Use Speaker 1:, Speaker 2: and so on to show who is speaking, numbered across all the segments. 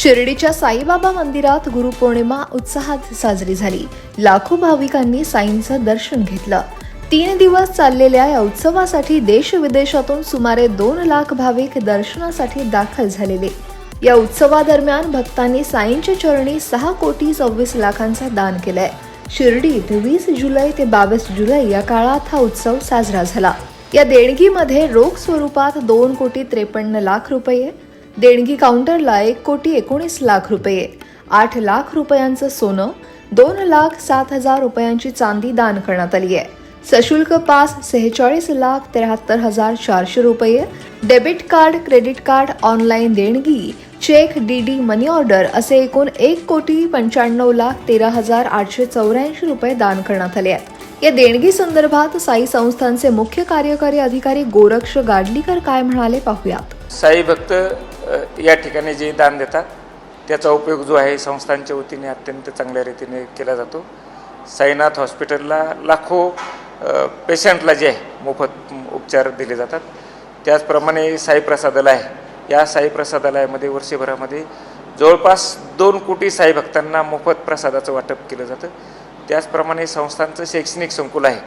Speaker 1: शिर्डीच्या साईबाबा मंदिरात गुरुपौर्णिमा उत्साहात साजरी झाली. लाखो भाविकांनी साईंचं दर्शन घेतलं. तीन दिवस चाललेल्या या उत्सवासाठी देश विदेशातून सुमारे दोन लाख भाविक दर्शनासाठी दाखल झालेले. या उत्सवादरम्यान भक्तांनी साईंच्या चरणी सहा कोटी सव्वीस लाखांचा दान केलंय. शिर्डीत वीस जुलै ते बावीस जुलै या काळात हा उत्सव साजरा झाला. या देणगीमध्ये रोख स्वरूपात दोन कोटी त्रेपन्न लाख रुपये देणगी काउंटरला एक कोटी एकोणीस लाख रुपये आठ लाख रुपयांचं सोनं दोन लाख सात हजार रुपयांची चांदी दान करण्यात आली आहे. सशुल्क पास सेहेचाळीस लाख त्र्याहत्तर हजार चारशे रुपये debit card credit card online देणगी cheque D D money order असे एकूण एक कोटी पंच्याण्णव लाख तेरा हजार आठशे चौऱ्याऐंशी रुपये दान करण्यात आले आहेत. या देणगी संदर्भात साई संस्थांचे मुख्य कार्यकारी अधिकारी गोरक्ष गाडलीकर काय म्हणाले पाहूयात.
Speaker 2: साई भक्त या ठिकाणी जे दान देतात त्याचा उपयोग जो आहे संस्थांच्या वतीने अत्यंत चांगल्या रीतीने केला जातो. साईनाथ हॉस्पिटलला लाखो पेशंटला जे आहे मोफत उपचार दिले जातात. त्याचप्रमाणे साई प्रसादालय या साई प्रसादालयामध्ये वर्षभरामध्ये जवळपास दोन कोटी साई भक्तांना मोफत प्रसादाचं वाटप केलं जातं. त्याचप्रमाणे संस्थांचं शैक्षणिक संकुल आहे.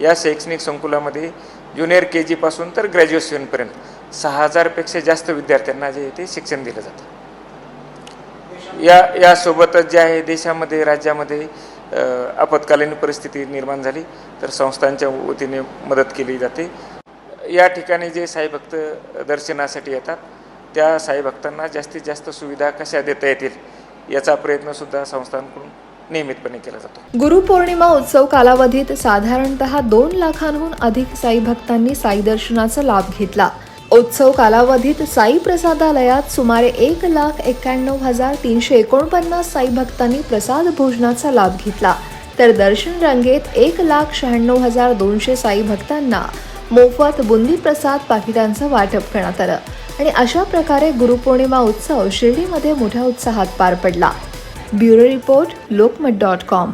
Speaker 2: या शैक्षणिक संकुलामध्ये ज्युनियर के जीपासून तर ग्रॅज्युएशनपर्यंत सहा हजारपेक्षा जास्त विद्यार्थ्यांना जे ते शिक्षण दिलं जातं. या यासोबतच जे आहे देशामध्ये राज्यामध्ये आपत्कालीन परिस्थिती निर्माण झाली तर संस्थांच्या वतीने मदत केली जाते. या ठिकाणी जे साईभक्त दर्शनासाठी येतात त्या साई भक्तांना जास्तीत जास्त सुविधा कशा देता येतील याचा प्रयत्नसुद्धा संस्थांकडून नियमितपणे केला जातो.
Speaker 1: गुरुपौर्णिमा उत्सव कालावधीत साधारणतः दोन लाखांहून अधिक साई भक्तांनी साई दर्शनाचा लाभ घेतला. उत्सव कालावधीत साई प्रसादालयात सुमारे एक लाख एक्क्याण्णव हजार तीनशे एकोणपन्नास साई भक्तांनी प्रसाद भोजनाचा लाभ घेतला. तर दर्शन रांगेत एक लाख शहाण्णव हजार दोनशे साई भक्तांना मोफत बुंदी प्रसाद पाकिटांचं वाटप करण्यात आलं. आणि अशा प्रकारे गुरुपौर्णिमा उत्सव शिर्डीमध्ये मोठ्या उत्साहात पार पडला. Bureau report Lokmat dot com.